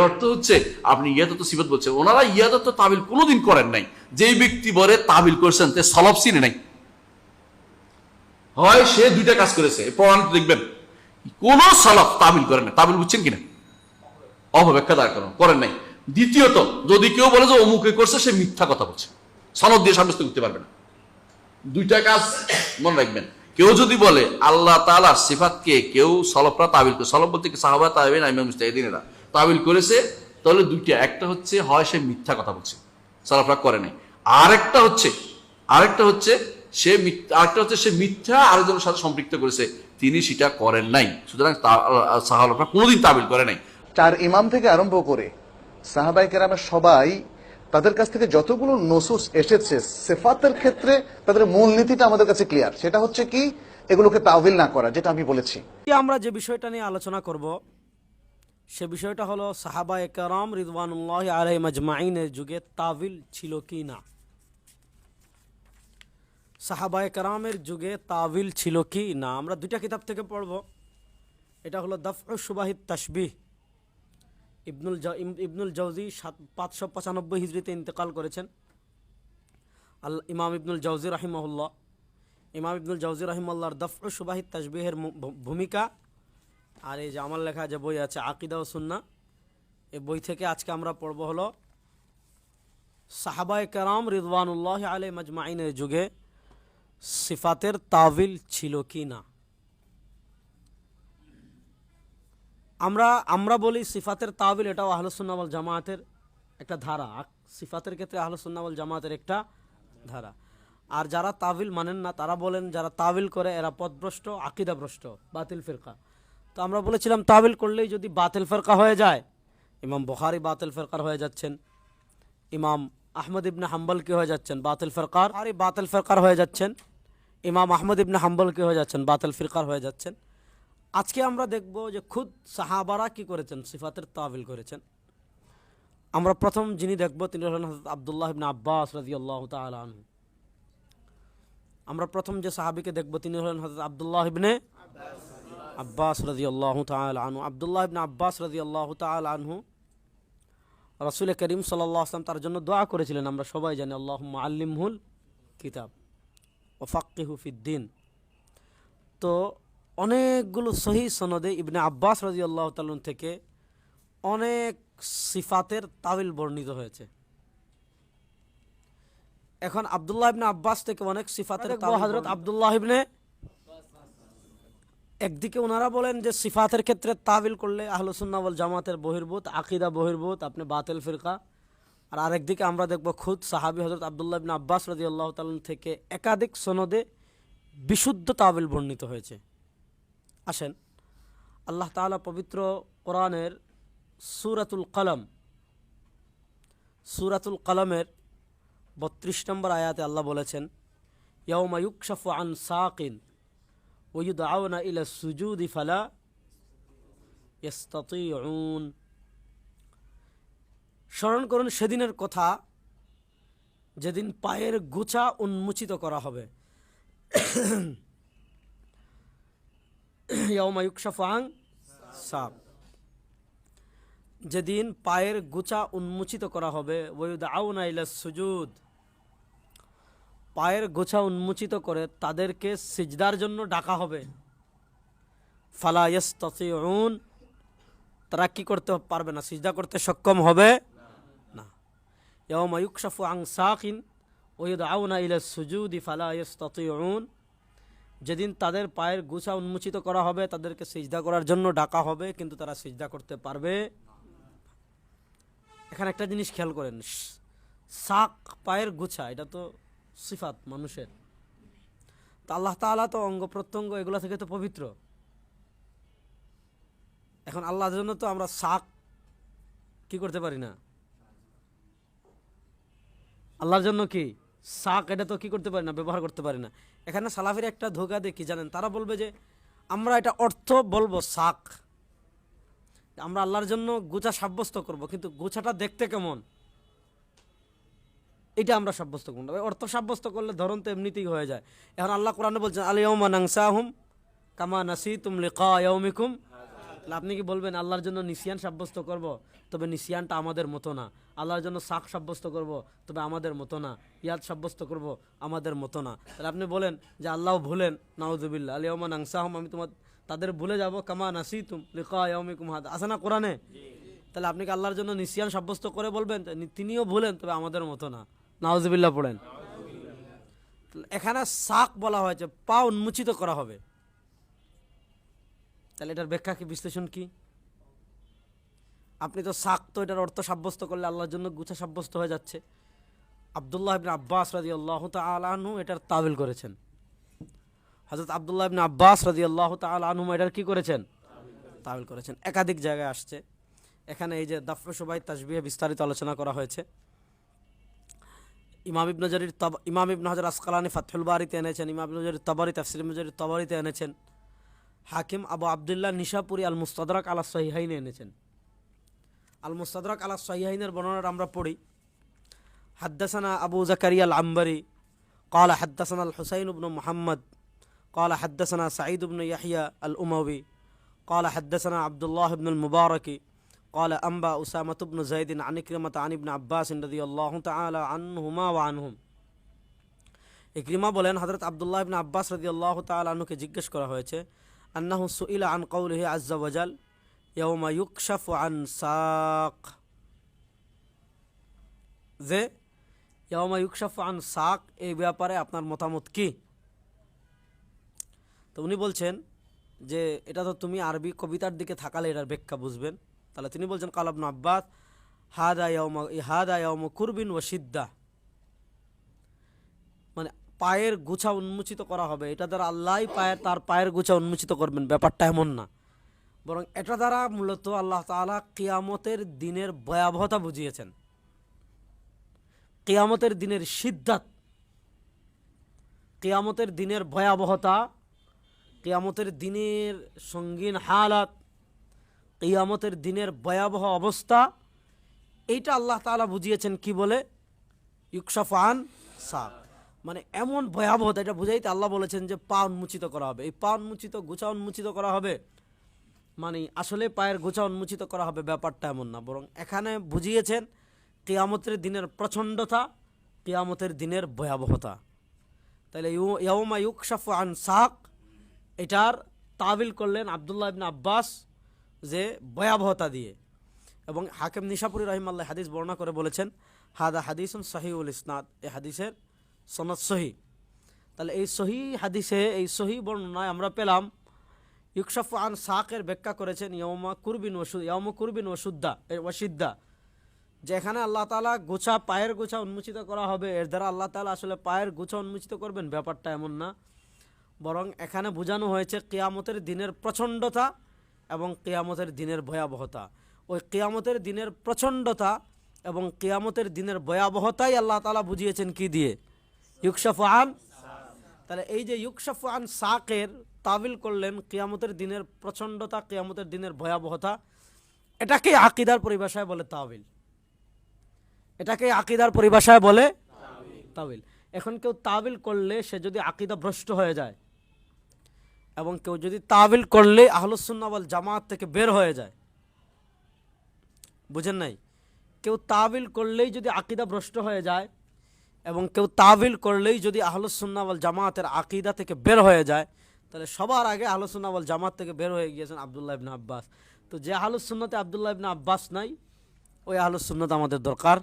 এর অর্থ হচ্ছে, আপনি ইয়াদত সিফত বলছেন। ওনারা ইয়াদত তাবিল কোনোদিন করেন নাই। যেই ব্যক্তি বলে তাবিল করছেন তে সলব চিনে নাই। হয় সে দুইটা কাজ করেছে। প্রমাণ দেখবেন, কোন সলব তাবিল করেন না তাবিল বুঝছেন কিনা? অপব্যাখ্যা দাঁড় করেন করেন নাই। দ্বিতীয়ত, যদি কেউ বলে যে অমুকে করছে, সে মিথ্যা কথা বলছে। সনদ দিয়ে সাব্যস্ত করতে পারবে না। দুইটা কাজ মনে রাখবেন। কেউ যদি বলে, আল্লাহ তালা সিফাতকে কেউ সলফরা তাবিল করে সলফ বলতে সাহাবা, তাবিন ইমাম মুস্তাহিদিনেরা? তাবিল করেছে তাহলে দুইটা একটা হচ্ছে হয় সে মিথ্যা কথা বলছে সলফরা করে নাই। আরেকটা হচ্ছে আরেকটা হচ্ছে সে মিথ্যা- আরেকটা হচ্ছে সে মিথ্যা আরেকজনের সাথে সম্পৃক্ত করেছে তিনি সেটা করেন নাই। সুতরাং সাহাবারা কোনোদিন তাবিল করে নাই। চার ইমাম থেকে আরম্ভ করে সাহাবাই কেরামের সবাই তাদের কাছ থেকে যতগুলো নসুস এসেছে সেফাতের ক্ষেত্রে তাদের মূলনীতিটা আমাদের কাছে ক্লিয়ার সেটা হচ্ছে কি? এগুলোকে তাওবিল না করা যেটা আমি বলেছি। আমরা যে বিষয়টা নিয়ে আলোচনা করব সে বিষয়টা হলো সাহাবা একরাম রিদওয়ানুল্লাহ আলাই মাজমাইনের যুগে তাবিল ছিল কি না? সাহাবা একরামের যুগে তাবিল ছিল কি না? আমরা দুইটা কিতাব থেকে পড়ব। এটা হলো দফ সুবাহিদ তাসবিহ ইবনুল ইবনুল জৌজি সাত পাঁচশো পঁচানব্বই হিজড়িতে ইন্তেকাল করেছেন। আল ইমাম ইবনুল জৌজি রাহিমহুল্লাহ। ইমাম ইবনুল জৌজি রহিমাল্লাহর দফ সুবাহিদ তাজবিহের মু- ভূমিকা আর এই যে আমার লেখা যে বই আছে, আকিদা ও সুন্না এই বই থেকে আজকে আমরা পড়ব হলো সাহাবায় কারাম রিদওয়ানুল্লাহ আলী মাজমাইনের যুগে সিফাতের তাবিল ছিল কি না। আমরা আমরা বলি সিফাতের তাবিল এটাও আহলুসুন্নাবল জামায়াতের একটা ধারা। সিফাতের ক্ষেত্রে আহলুসুন্নাবল জামায়াতের একটা ধারা। আর যারা তাবিল মানেন না, তারা বলেন যারা তাবিল করে এরা পদভ্রষ্ট, আকিদাভ্রষ্ট, বাতিল ফিরকা। তো আমরা বলেছিলাম তাবিল করলেই যদি বাতিল ফেরকা হয়ে যায়, ইমাম বখারি বাতিল ফেরকার হয়ে যাচ্ছেন, ইমাম আহমদ ইবনে হাম্বল কি হয়ে যাচ্ছেন বাতিল ফেরকার আর বাতিল ফেরকার হয়ে যাচ্ছেন, ইমাম আহমদ ইবনে হাম্বল কি হয়ে যাচ্ছেন বাতিল ফিরকার হয়ে যাচ্ছেন। আজকে আমরা দেখব যে খুদ সাহাবারা কি করেছেন, সিফাতের তাবিল করেছেন। আমরা প্রথম যিনি দেখব তিনি হলেন হযরত আবদুল্লাহ ইবনে আব্বাস রাদিয়াল্লাহু তাআলা আনহু। আমরা প্রথম যে সাহাবিকে দেখব তিনি হলেন হযরত আবদুল্লাহ ইবনে আব্বাস রাদিয়াল্লাহু তাআলা আনহু আবদুল্লাহ ইবনে আব্বাস রাদিয়াল্লাহু তাআলা আনহু রাসূল করিম সাল্লাল্লাহু আলাইহি ওয়াসাল্লাম তার জন্য দোয়া করেছিলেন আমরা সবাই জানি আল্লাহুম্মা আল্লিমহুল কিতাব ও ফাক্কিহু ফিদ্দিন তো অনেকগুলো সহি সনদে ইবনে আব্বাস রাজি আল্লাহ তালন থেকে অনেক সিফাতের তাবিল বর্ণিত হয়েছে। এখন আবদুল্লাহ ইবনে আব্বাস থেকে অনেক সিফাতের হজরত আবদুল্লাহ ইবনে একদিকে ওনারা বলেন যে সিফাতের ক্ষেত্রে তাবিল করলে আহলুসুন্নাবল জামাতের বহির্ভূত, আকিদা বহির্ভূত, আপনি বাতিল ফিরকা। আর আরেকদিকে আমরা দেখব খুদ সাহাবি হজরত আবদুল্লাহ ইবনে আব্বাস রাজি আল্লাহ তালন থেকে একাধিক সনদে বিশুদ্ধ তাবিল বর্ণিত হয়েছে। আসেন, আল্লাহ তাআলা পবিত্র কোরআনের সুরাতুল কলম, সুরাতুল কলমের বত্রিশ নম্বর আয়াতে আল্লাহ বলেছেন ইয়ৌমা ইউকশাফু আন সাকিন ওয়ুদাউনা ইলা সুজুদি ফালা স্মরণ করুন, সেদিনের কথা যেদিন পায়ের গুছা উন্মোচিত করা হবে। সাক যেদিন পায়ের গুচা উন্মোচিত করা হবে ওয়ুদাউনা ইলা সুজুদ। পায়ের গোছা উন্মোচিত করে তাদেরকে সিজদার জন্য ডাকা হবে। ফালা ইয়াস্তাতিউন তারা কি করতে পারবে না? সিজদা করতে সক্ষম হবে না। ইয়াউমা ইউকশাফু আন সাকিন ওয়ুদাউনা ইলা সুজুদি ফালা ইয়াস্তাতিউন যেদিন তাদের পায়ের গুছা উন্মোচিত করা হবে, তাদেরকে সিজদা করার জন্য ডাকা হবে, কিন্তু তারা সিজদা করতে পারবে এখানে একটা জিনিস খেয়াল করেন শাক পায়ের গুছা, এটা তো সিফাত মানুষের। তা আল্লাহ তাআলা তো অঙ্গ প্রত্যঙ্গ এগুলো থেকে তো পবিত্র। এখন আল্লাহর জন্য তো আমরা শাক কি করতে পারি না? আল্লাহর জন্য কি? শাক এটা তো কি করতে পারি না? ব্যবহার করতে পারি না। এখানে সালাফির একটা ধোকা দেখি জানেন? তারা বলবে যে আমরা এটা অর্থ বলব শাক। আমরা আল্লাহর জন্য গোছা সাব্যস্ত করব, কিন্তু গোছাটা দেখতে কেমন? এটা আমরা সাব্যস্ত করব। অর্থ সাব্যস্ত করলে ধরন তো এমনিতেই হয়ে যায়। এখন আল্লাহ কোরআনে বলছেন আলিয়মা নাংসাহুম কামা নাসি তুম লিকা আপনি কি বলবেন, আল্লাহর জন্য নিসিয়ান সাব্যস্ত করব? তবে নিসিয়ানটা আমাদের মতো না। আল্লাহর জন্য শাক সাব্যস্ত করব? তবে আমাদের মতো না। ইয়াদ সাব্যস্ত করব? আমাদের মতো না। তাহলে আপনি বলেন যে আল্লাহ ভুলেন নাউজুবিল্লা আলিয়মান আংসাহম আমি তোমার, তাদের ভুলে যাব। কামা নাসি তুম লিকুম হাদ, আছে না কোরআনে? তাহলে আপনি কি আল্লাহর জন্য নিসিয়ান সাব্যস্ত করে বলবেন? তিনিও ভুলেন, তবে আমাদের মতো না। নাউজুবিল্লাহ পড়েন। এখানে শাক বলা হয়েছে, পা উন্মোচিত করা হবে। তাহলে এটার ব্যাখ্যা কি, বিশ্লেষণ কি? আপনি তো শাক তো এটার অর্থ সাব্যস্ত করলে আল্লাহর জন্য গুছা সাব্যস্ত হয়ে যাচ্ছে। আবদুল্লাহ ইবনে আব্বাস রাজি আল্লাহ তালু এটার তাবিল করেছেন। হজরত আবদুল্লাহ ইবনে আব্বাস রাজি আল্লাহ তালু এটার কি করেছেন? তাবিল করেছেন। একাধিক জায়গায় আসছে। এখানে এই যে দাফে সবাই তাজবিহে বিস্তারিত আলোচনা করা হয়েছে। ইমাম ইবনে জরির তব ইমাম ইবনে হাজার আসকালানি ফাতহুল বারিতে এনেছেন ইমাম ইবনে জরির তবারি তাফসির ইবনে জরির তবারিতে এনেছেন হাকিম আবু আবদুল্লাহ নিশাপুরি আল মুস্তাদরাক আলা সহিহাইনে এনেছেন আল মুস্তাদরাক আলা সহিহাইনের বর্ণনাটা আমরা পড়ি حدثنا أبو زكريا العنبري قال حدثنا الحسين بن محمد قال حدثنا سعيد بن يحيى الأموي قال حدثنا عبد الله بن المبارك قال أنبا أسامة بن زيد عن كلمة عن ابن عباس رضي الله تعالى عنهما وعنهم ইকরিমা বলেন হযরত আব্দুল্লাহ ইবনে আব্বাস রাদিয়াল্লাহু তাআলা আনহুকে জিজ্ঞেস করা হয়েছে আন্নাহু সুইলা আন কওলিহি আজ্জা ওয়াজাল ইয়াউমা ইউকশাফু আন সাক যে ইয়াউমা ইউকশাফু আন সাক এই ব্যাপারে আপনার মতামত কি তো উনি বলছেন যে এটা তো তুমি আরবি কবিতার দিকে থাকালে এটার ব্যাখ্যা বুঝবেন তাহলে তিনি বলছেন কালাবন আব্বাস, হাদা ইয়াউমা কুরবিন ও সিদ্দা মানে পায়ের গুছা উন্মোচিত করা হবে। এটা দ্বারা আল্লাহ পায়ের, তার পায়ের গুছা উন্মোচিত করবেন। ব্যাপারটা এমন না। বরং এটা দ্বারা মূলত আল্লাহ তাআলা কিয়ামতের দিনের ভয়াবহতা বুঝিয়েছেন। কিয়ামতের দিনের সিদ্ধাত কিয়ামতের দিনের ভয়াবহতা, কিয়ামতের দিনের সঙ্গীন হালাত কিয়ামতের দিনের ভয়াবহ অবস্থা। এইটা আল্লাহ তাআলা বুঝিয়েছেন কি বলে? ইউকশাফান সাক। মানে এমন ভয়াবহতা, এটা বুঝাইতে আল্লাহ বলেছেন যে পা উন্মোচিত করা হবে। এই পা উন্মোচিত, গোছা উন্মোচিত করা হবে মানে আসলে পায়ের গোছা উন্মোচিত করা হবে ব্যাপারটা এমন না। বরং এখানে বুঝিয়েছেন কিয়ামতের দিনের প্রচণ্ডতা, কিয়ামতের দিনের ভয়াবহতা। তাহলে ইউ- ইয়াউমা ইউকশাফ আন সাক, এটার তাবিল করলেন আবদুল্লাহ ইবনে আব্বাস যে ভয়াবহতা দিয়ে। এবং হাকিম নিশাপুরি রহিমাল্লাহ হাদিস বর্ণনা করে বলেছেন, হাদা হাদিসুন সহিউল ইসনাদ। এ হাদিসের সনদ সহি। তাহলে এই সহি হাদিসে, এই সহি বর্ণনায় আমরা পেলাম, ইউকশাফ আন সাকের ব্যাখ্যা করেছেন ইয়মা কুরবিন ওষুদ ইয়মা কুরবিন ওষুদ্দা ওয়াসিদ্দা যে এখানে আল্লাহ তালা গোছা, পায়ের গোছা উন্মোচিত করা হবে, এর দ্বারা আল্লাহ তালা আসলে পায়ের গোছা উন্মোচিত করবেন। ব্যাপারটা এমন না। বরং এখানে বোঝানো হয়েছে, কেয়ামতের দিনের প্রচণ্ডতা এবং কেয়ামতের দিনের ভয়াবহতা। ওই কেয়ামতের দিনের প্রচণ্ডতা এবং কেয়ামতের দিনের ভয়াবহতাই আল্লাহ তালা বুঝিয়েছেন কি দিয়ে? ইউকশাফ আন তাহলে এই যে ইউকশাফ আন সাকের তাবিল করলেন কেয়ামতের দিনের প্রচণ্ডতা, কেয়ামতের দিনের ভয়াবহতা, এটাকে আকিদার পরিভাষায় বলে তাবিল। এটাকে আকিদার পরিভাষায় বলে তাবিল। এখন কেউ তাবিল করলে সে যদি আকিদা ভ্রষ্ট হয়ে যায় এবং কেউ যদি তাবিল করলে আহলুসুন্নাবল জামাত থেকে বের হয়ে যায়। বুঝেন নাই? কেউ তাবিল করলেই যদি আকিদা ভ্রষ্ট হয়ে যায় এবং কেউ তাবিল করলেই যদি আহলুসুন্নাবল জামাতের আকিদা থেকে বের হয়ে যায়, তাহলে সবার আগে আহলুসুন্নাবল জামাত থেকে বের হয়ে গিয়েছেন আবদুল্লাহ ইবনা আব্বাস। তো যে আহলুসুন্নতে আবদুল্লাহ ইবনা আব্বাস নাই, ওই আহলুসুন্নত আমাদের দরকার।